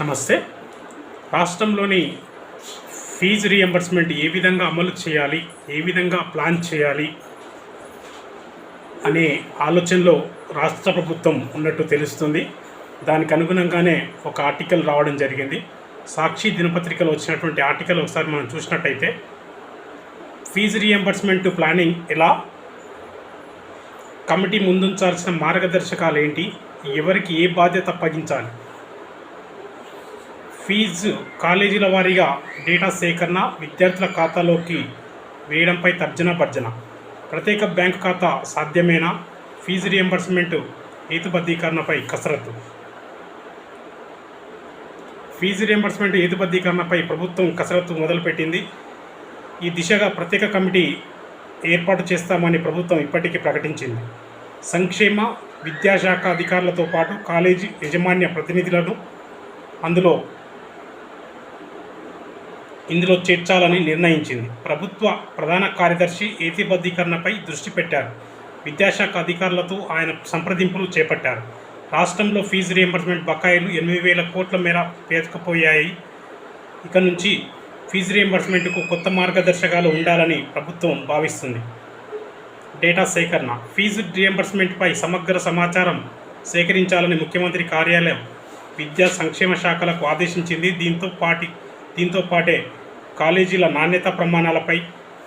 నమస్తే. రాష్ట్రంలోని fee reimbursement ఏ విధంగా అమలు చేయాలి ఏ విధంగా ప్లాన్ చేయాలి అనే ఆలోచనలో రాష్ట్ర ప్రభుత్వం ఉన్నట్టు తెలుస్తుంది. దానికి అనుగుణంగానే ఒక ఆర్టికల్ రావడం జరిగింది. సాక్షి దినపత్రికలో వచ్చినటువంటి ఆర్టికల్ ఒకసారి మనం చూసినట్టయితే ఫీజు రియంబర్స్మెంట్ ప్లానింగ్ ఎలా? కమిటీ ముందుంచాల్సిన మార్గదర్శకాలు ఏంటి? ఎవరికి ఏ బాధ్యత అప్పగించాలి ఫీజు కాలేజీల వారీగా డేటా సేకరణ విద్యార్థుల ఖాతాలోకి వేయడంపై తర్జన భర్జన. ప్రత్యేక బ్యాంకు ఖాతా సాధ్యమేనా? ఫీజు రియంబర్స్మెంట్ హేతుబద్ధీకరణపై కసరత్తు. ఫీజు రియంబర్స్మెంట్ హేతుబద్ధీకరణపై ప్రభుత్వం కసరత్తు మొదలుపెట్టింది. ఈ దిశగా ప్రత్యేక కమిటీ ఏర్పాటు చేస్తామని ప్రభుత్వం ఇప్పటికీ ప్రకటించింది. సంక్షేమ విద్యాశాఖ అధికారులతో పాటు కాలేజీ యాజమాన్య ప్రతినిధులను అందులో ఇందులో చేర్చాలని నిర్ణయించింది. ప్రభుత్వ ప్రధాన కార్యదర్శి ఏతిబద్ధీకరణపై దృష్టి పెట్టారు. విద్యాశాఖ అధికారులతో ఆయన సంప్రదింపులు చేపట్టారు. రాష్ట్రంలో ఫీజు రియంబర్స్మెంట్ బకాయిలు ఎనిమిది వేల కోట్ల మేర పేదకపోయాయి ఇక నుంచి ఫీజు రియంబర్స్మెంట్కు కొత్త మార్గదర్శకాలు ఉండాలని ప్రభుత్వం భావిస్తుంది. డేటా సేకరణ. ఫీజు రియంబర్స్మెంట్పై సమగ్ర సమాచారం సేకరించాలని ముఖ్యమంత్రి కార్యాలయం విద్యా సంక్షేమ శాఖలకు ఆదేశించింది. దీంతో పాటి దీంతో పాటే కాలేజీల నాణ్యత ప్రమాణాలపై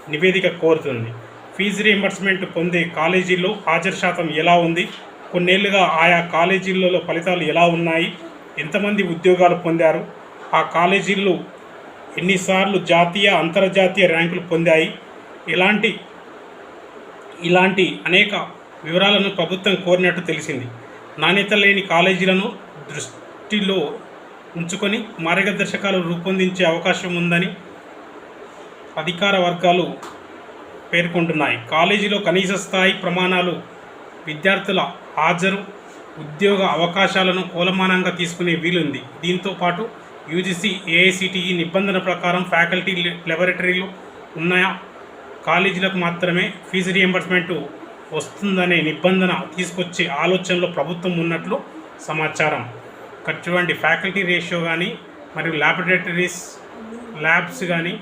నివేదిక కోరుతుంది. ఫీజు రియంబర్స్మెంట్ పొందే కాలేజీల్లో హాజరు శాతం ఎలా ఉంది? కొన్నేళ్ళుగా ఆయా కాలేజీలలో ఫలితాలు ఎలా ఉన్నాయి? ఎంతమంది ఉద్యోగాలు పొందారు? ఆ కాలేజీలు ఎన్నిసార్లు జాతీయ అంతర్జాతీయ ర్యాంకులు పొందాయి? ఇలాంటి ఇలాంటి అనేక వివరాలను ప్రభుత్వం కోరినట్టు తెలిసింది. నాణ్యత లేని కాలేజీలను దృష్టిలో ఉంచుకొని మార్గదర్శకాలు రూపొందించే అవకాశం ఉందని అధికార వర్గాలు పేర్కొంటున్నాయి. కాలేజీలో కనీస స్థాయి ప్రమాణాలు విద్యార్థుల హాజరు ఉద్యోగ అవకాశాలను కూలమానంగా తీసుకునే వీలుంది. దీంతో పాటు యూజీసీ ఏఐసిటిఈ నిబంధన ప్రకారం ఫ్యాకల్టీ లెబొరేటరీలు ఉన్నాయా? కాలేజీలకు మాత్రమే ఫీజు రియంబర్స్మెంట్ వస్తుందనే నిబంధన తీసుకొచ్చే ఆలోచనలో ప్రభుత్వం ఉన్నట్లు సమాచారం. ఇక్కడ చూడండి ఫ్యాకల్టీ రేషియో కానీ మరియు ల్యాబొరేటరీస్ ల్యాబ్స్ కానీ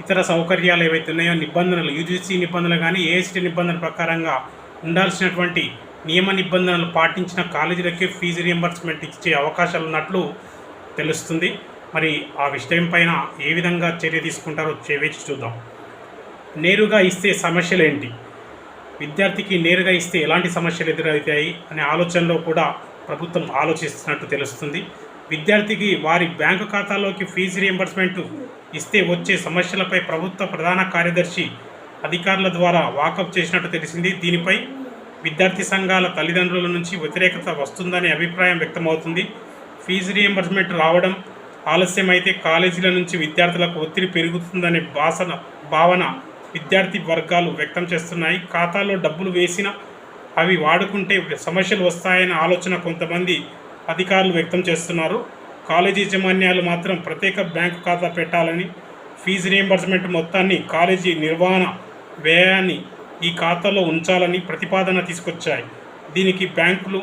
ఇతర సౌకర్యాలు ఏవైతే ఉన్నాయో నిబంధనలు యూజీసీ నిబంధనలు కానీ ఏఎస్టీ నిబంధనల ప్రకారంగా ఉండాల్సినటువంటి నియమ నిబంధనలు పాటించిన కాలేజీలకే ఫీజు రియంబర్స్మెంట్ ఇచ్చే అవకాశాలు ఉన్నట్లు తెలుస్తుంది. మరి ఆ విషయం పైన ఏ విధంగా చర్య తీసుకుంటారో చేవేచి చూద్దాం. నేరుగా ఇస్తే సమస్యలు ఏంటి? విద్యార్థికి నేరుగా ఇస్తే ఎలాంటి సమస్యలు ఎదురవుతాయి అనే ఆలోచనలో కూడా ప్రభుత్వం ఆలోచిస్తున్నట్టు తెలుస్తుంది. విద్యార్థికి వారి బ్యాంకు ఖాతాలోకి ఫీజు రియంబర్స్మెంట్ ఇస్తే వచ్చే సమస్యలపై ప్రభుత్వ ప్రధాన కార్యదర్శి అధికారుల ద్వారా వాకప్ చేసినట్టు తెలిసింది. దీనిపై విద్యార్థి సంఘాల తల్లిదండ్రుల నుంచి వ్యతిరేకత వస్తుందనే అభిప్రాయం వ్యక్తమవుతుంది. ఫీజు రియంబర్స్మెంట్ రావడం ఆలస్యమైతే కాలేజీల నుంచి విద్యార్థులకు ఒత్తిడి పెరుగుతుందనే భాసన భావన విద్యార్థి వర్గాలు వ్యక్తం చేస్తున్నాయి. ఖాతాలో డబ్బులు వేసిన అవి వాడుకుంటే సమస్యలు వస్తాయనే ఆలోచన కొంతమంది అధికారులు వ్యక్తం చేస్తున్నారు. కాలేజీ యజమాన్యాలు మాత్రం ప్రత్యేక బ్యాంకు ఖాతా పెట్టాలని ఫీజు రియంబర్స్మెంట్ మొత్తాన్ని కాలేజీ నిర్వహణ వ్యయాన్ని ఈ ఖాతాలో ఉంచాలని ప్రతిపాదన తీసుకొచ్చాయి. దీనికి బ్యాంకులు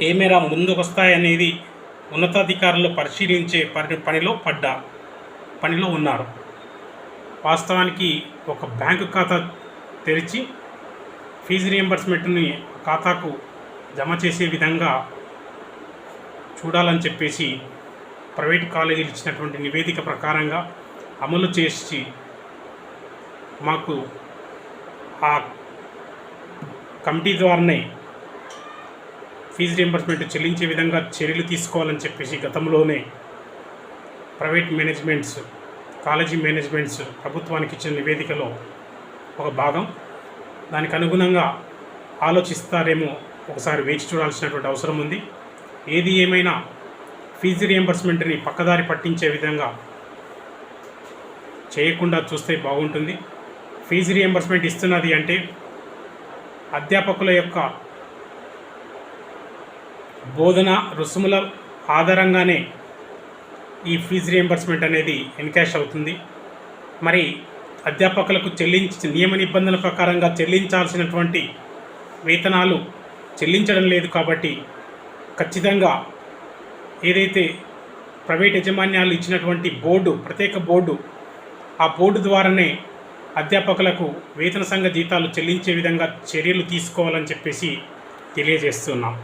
ఏ మేర ముందుకొస్తాయనేది ఉన్నతాధికారులు పరిశీలించే పని పనిలో పడ్డా పనిలో ఉన్నారు. వాస్తవానికి ఒక బ్యాంకు ఖాతా తెరిచి ఫీజు రియంబర్స్మెంట్ని ఖాతాకు జమ చేసే విధంగా చూడాలని చెప్పేసి ప్రైవేట్ కాలేజీలు ఇచ్చినటువంటి నివేదిక ప్రకారంగా అమలు చేసి మాకు ఆ కమిటీ ద్వారానే ఫీజు రియంబర్స్మెంట్ చెల్లించే విధంగా చర్యలు తీసుకోవాలని చెప్పేసి గతంలోనే ప్రైవేట్ మేనేజ్మెంట్స్ కాలేజీ మేనేజ్మెంట్స్ ప్రభుత్వానికి ఇచ్చిన నివేదికలో ఒక భాగం. దానికి అనుగుణంగా ఆలోచిస్తారేమో ఒకసారి వేచి చూడాల్సినటువంటి అవసరం ఉంది. ఏది ఏమైనా ఫీజు రియంబర్స్మెంట్ని పక్కదారి పట్టించే విధంగా చేయకుండా చూస్తే బాగుంటుంది. ఫీజు రియంబర్స్మెంట్ ఇస్తున్నది అంటే అధ్యాపకుల యొక్క బోధన రుసుముల ఆధారంగానే ఈ ఫీజు రియంబర్స్మెంట్ అనేది ఎన్కాష్ అవుతుంది. మరి అధ్యాపకులకు చెల్లించి నియమ నిబంధనల ప్రకారంగా చెల్లించాల్సినటువంటి వేతనాలు చెల్లించడం లేదు కాబట్టి ఖచ్చితంగా ఏదైతే ప్రైవేట్ యజమాన్యాలు ఇచ్చినటువంటి బోర్డు ప్రత్యేక బోర్డు ఆ బోర్డు ద్వారానే అధ్యాపకులకు వేతన సంఘ జీతాలు చెల్లించే విధంగా చర్యలు తీసుకోవాలని చెప్పేసి తెలియజేస్తున్నాం.